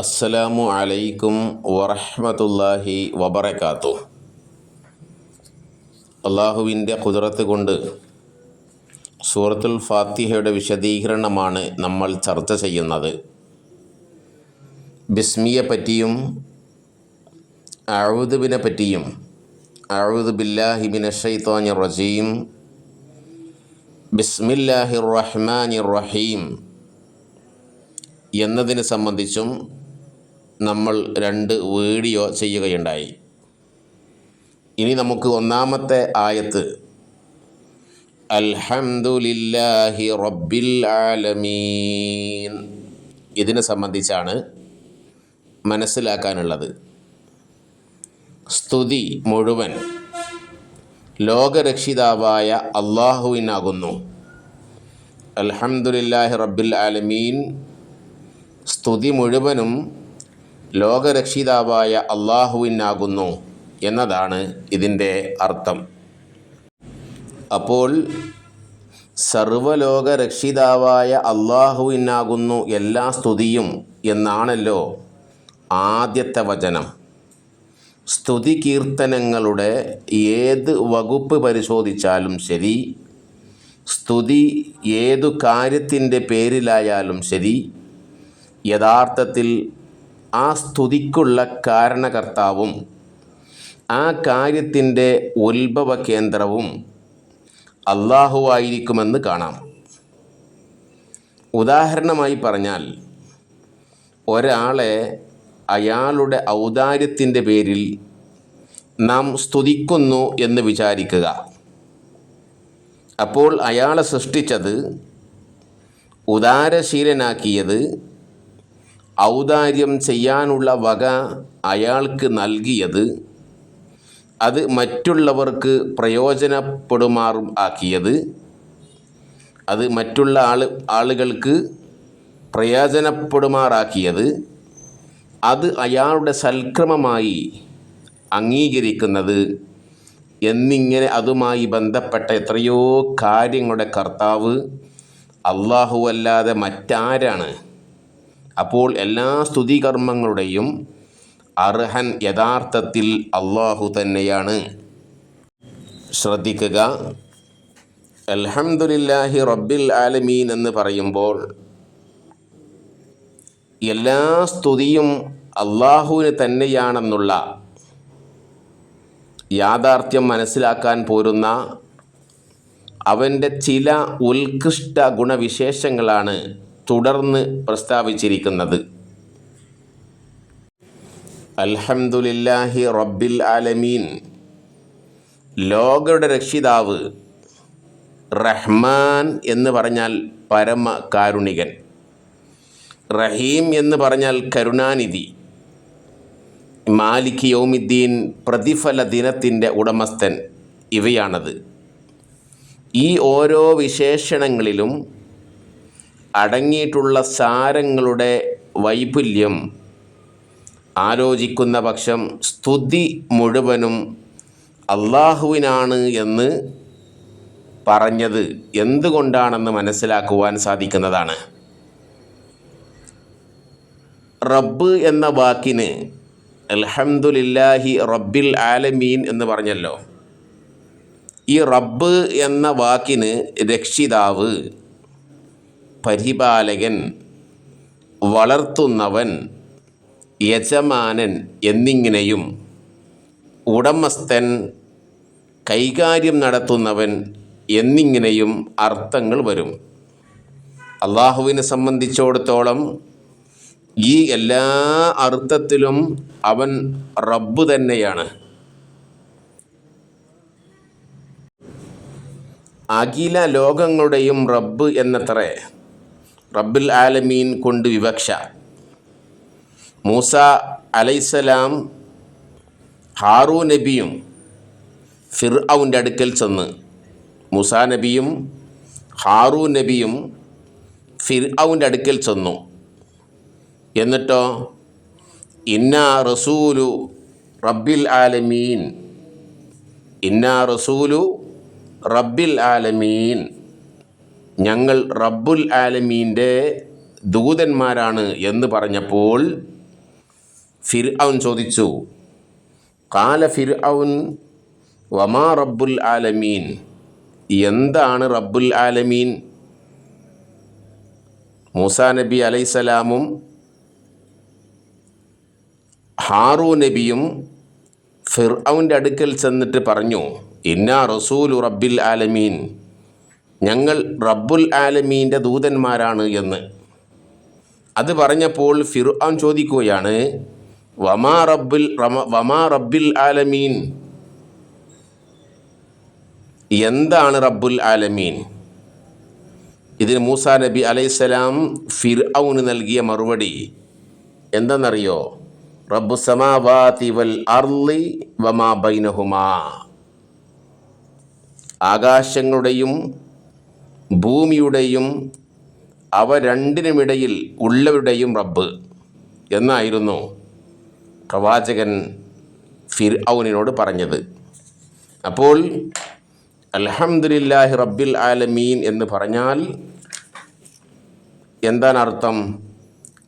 അസ്സലാമു അലൈക്കും വറഹ്മത്തുള്ളാഹി വബറക്കാത്തു അള്ളാഹുവിന്റെ കുതിരത്ത് കൊണ്ട് സൂറത്തുൽ ഫാത്തിഹയുടെ വിശദീകരണമാണ് നമ്മൾ ചർച്ച ചെയ്യുന്നത്. ബിസ്മിയെ പറ്റിയും അഴുതുബിനെ പറ്റിയും അഴുദുബില്ലാഹി ബില്ലാഹി മിനഷൈത്താനി റജീം ബിസ്മില്ലാഹിർ റഹ്മാനിർ റഹീം എന്നതിനെ സംബന്ധിച്ചും നമ്മൾ രണ്ട് വീഡിയോ ചെയ്യുകയുണ്ടായി. ഇനി നമുക്ക് ഒന്നാമത്തെ ആയത്ത്. അൽഹംദുലില്ലാഹി റബ്ബിൽ ആലമീൻ. ഇതിനെ സംബന്ധിച്ചാണ് മനസ്സിലാക്കാനുള്ളത്. സ്തുതി മുഴുവൻ ലോകരക്ഷിതാവായ അള്ളാഹുവിനാകുന്നു. അൽഹംദുലില്ലാഹി റബ്ബിൽ ആലമീൻ സ്തുതി മുഴുവനും ലോകരക്ഷിതാവായ അള്ളാഹുവിനാകുന്നു എന്നതാണ് ഇതിന്റെ അർത്ഥം. അപ്പോൾ സർവലോകരക്ഷിതാവായ അള്ളാഹുവിനാകുന്നു എല്ലാ സ്തുതിയും എന്നാണല്ലോ ആദ്യത്തെ വചനം. സ്തുതി കീർത്തനങ്ങളുടെ ഏത് വകുപ്പ് പരിശോധിച്ചാലും ശരി സ്തുതി ഏതു കാര്യത്തിന്റെ പേരിലായാലും ശരി യഥാർത്ഥത്തിൽ ആ സ്തുതിക്കുള്ള കാരണകർത്താവും ആ കാര്യത്തിന്റെ ഉത്ഭവ കേന്ദ്രവും അള്ളാഹുവായിരിക്കുമെന്ന് കാണാം. ഉദാഹരണമായി പറഞ്ഞാൽ ഒരാളെ അയാളുടെ ഔദാര്യത്തിന്റെ പേരിൽ നാം സ്തുതിക്കുന്നു എന്ന് വിചാരിക്കുക. അപ്പോൾ അയാളെ സൃഷ്ടിച്ചത് ഉദാരശീലനാക്കിയത് ഔദാര്യം ചെയ്യാനുള്ള വക അയാൾക്ക് നൽകിയത് അത് മറ്റുള്ളവർക്ക് പ്രയോജനപ്പെടുമാറും ആക്കിയത്. അത് മറ്റുള്ള ആൾ ആളുകൾക്ക് പ്രയോജനപ്പെടുമാറാക്കിയത്. അത് അയാളുടെ സൽക്രമമായി അംഗീകരിക്കുന്നത് എന്നിങ്ങനെ അതുമായി ബന്ധപ്പെട്ട എത്രയോ കാര്യങ്ങളുടെ കർത്താവ് അള്ളാഹുവല്ലാതെ മറ്റാരാണ്? അപ്പോൾ എല്ലാ സ്തുതികർമ്മങ്ങളുടെയും അർഹൻ യഥാർത്ഥത്തിൽ അള്ളാഹു തന്നെയാണ്. ശ്രദ്ധിക്കുക. അൽഹംദുലില്ലാഹി റബ്ബിൽ ആലമീൻ എന്ന് പറയുമ്പോൾ എല്ലാ സ്തുതിയും അള്ളാഹുവിന് തന്നെയാണെന്നുള്ള യാഥാർത്ഥ്യം മനസ്സിലാക്കാൻ പോരുന്ന അവന്റെ ചില ഉത്കൃഷ്ട ഗുണവിശേഷങ്ങളാണ് തുടർന്ന് പ്രസ്താവിച്ചിരിക്കുന്നത്. അൽഹംദുലില്ലാഹി റബ്ബിൽ ആലമീൻ. ലോകയുടെ രക്ഷിതാവ് റഹ്മാൻ എന്ന് പറഞ്ഞാൽ പരമ കാരുണികൻ റഹീം എന്ന് പറഞ്ഞാൽ കരുണാനിധി. മാലിക് യൗമിദ്ദീൻ പ്രതിഫല ദിനത്തിന്റെ ഉടമസ്ഥൻ ഇവയാണത്. ഈ ഓരോ വിശേഷണങ്ങളിലും അടങ്ങിയിട്ടുള്ള സാരങ്ങളുടെ വൈപുല്യം ആലോചിക്കുന്ന പക്ഷം സ്തുതി മുഴുവനും അള്ളാഹുവിനാണ് എന്ന് പറഞ്ഞത് എന്തുകൊണ്ടാണെന്ന് മനസ്സിലാക്കുവാൻ സാധിക്കുന്നതാണ്. റബ്ബ് എന്ന വാക്കിന് അൽഹംദുലില്ലാഹി റബ്ബിൽ ആലമീൻ എന്ന് പറഞ്ഞല്ലോ. ഈ റബ്ബ് എന്ന വാക്കിന് രക്ഷിതാവ് പരിപാലകൻ വളർത്തുന്നവൻ യജമാനൻ എന്നിങ്ങനെയും ഉടമസ്ഥൻ കൈകാര്യം നടത്തുന്നവൻ എന്നിങ്ങനെയും അർത്ഥങ്ങൾ വരും. അള്ളാഹുവിനെ സംബന്ധിച്ചിടത്തോളം ഈ എല്ലാ അർത്ഥത്തിലും അവൻ റബ്ബ് തന്നെയാണ്. അഖില ലോകങ്ങളുടെയും റബ്ബ് എന്നത്രേ. റബ്ബുൽ ആലമീൻ കൊണ്ട് വിവക്ഷ. മൂസ അലൈസലാം ഹാറൂ നബിയും ഫിർ ഔന്റെ അടുക്കൽ ചെന്ന് മൂസ നബിയും ഹാറൂ നബിയും ഫിർ ഔന്റെ അടുക്കൽ ചെന്നു. എന്നിട്ടോ ഇന്ന റസൂലു റബ്ബിൽ ആലമീൻ. ഇന്ന റസൂലു റബ്ബിൽ ആലമീൻ. ഞങ്ങൾ റബ്ബുൽ ആലമീന്റെ ദൂതന്മാരാണ് എന്ന് പറഞ്ഞപ്പോൾ ഫിർ ഔൻ ചോദിച്ചു കാല ഫിർ ഔൻ വമാ റബ്ബുൽ ആലമീൻ? എന്താണ് റബ്ബുൽ ആലമീൻ? മൂസാ നബി അലൈസലാമും ഹാറൂ നബിയും ഫിർ ഔന്റെ അടുക്കൽ ചെന്നിട്ട് പറഞ്ഞു ഇന്നാ റസൂലു റബ്ബിൽ ആലമീൻ. ഞങ്ങൾ റബ്ബുൽ ആലമീന്റെ ദൂതന്മാരാണ് എന്ന്. അത് പറഞ്ഞപ്പോൾ ഫിർഔൻ ചോദിക്കുകയാണ് വമാ റബ്ബിൽ വമാ റബ്ബിൽ ആലമീൻ? എന്താണ് റബ്ബുൽ ആലമീൻ? ഇതിന് മൂസാ നബി അലൈസലാം ഫിർഔന് നൽകിയ മറുപടി എന്തെന്നറിയോ റബ്ബു സമാവാതി വൽ അർളി വമാ ബൈനഹുമാ. ആകാശങ്ങളുടെയും ഭൂമിയുടെയും അവ രണ്ടിനുമിടയിൽ ഉള്ളവരുടെയും റബ്ബ് എന്നായിരുന്നു പ്രവാചകൻ ഫിർ ഔനിനോട് പറഞ്ഞത്. അപ്പോൾ അലഹമുല്ലാഹി റബ്ബിൽ ആലമീൻ എന്ന് പറഞ്ഞാൽ എന്താണ് അർത്ഥം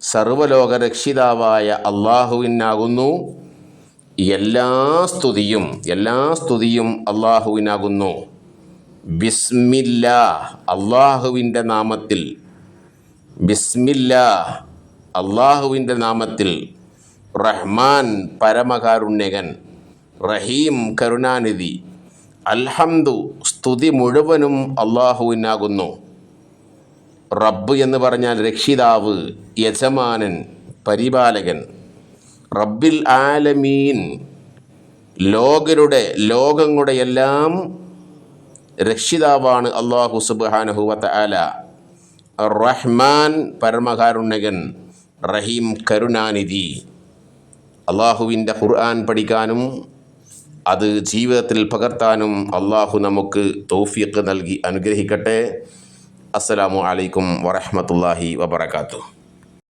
സർവലോക രക്ഷിതാവായ അള്ളാഹുവിനാകുന്നു. എല്ലാ സ്തുതിയും എല്ലാ സ്തുതിയും അള്ളാഹുവിനാകുന്നു. ബിസ്മില്ല അള്ളാഹുവിന്റെ നാമത്തിൽ. ബിസ്മില്ല അള്ളാഹുവിന്റെ നാമത്തിൽ. റഹ്മാൻ പരമകാരുണ്യകൻ റഹീം കരുണാനിധി. അൽഹംദു സ്തുതി മുഴുവനും അള്ളാഹുവിനാകുന്നു റബ്ബ് എന്ന് പറഞ്ഞാൽ രക്ഷിതാവ് യജമാനൻ പരിപാലകൻ. റബ്ബിൽ ആലമീൻ ലോകരുടെ ലോകങ്ങളുടെ എല്ലാം രക്ഷിതാവാണ് അള്ളാഹു സുബാനഹുവത്ത ആല റഹ്മാൻ പരമകാരുണ്യകൻ റഹീം കരുണാനിധി. അള്ളാഹുവിന്റെ ഖുർആൻ പഠിക്കാനും അത് ജീവിതത്തിൽ പകർത്താനും അള്ളാഹു നമുക്ക് തൗഫീഖ് നൽകി അനുഗ്രഹിക്കട്ടെ. അസ്സലാമു അലൈക്കും വറഹ്മത്തുള്ളാഹി വബറകാതുഹു.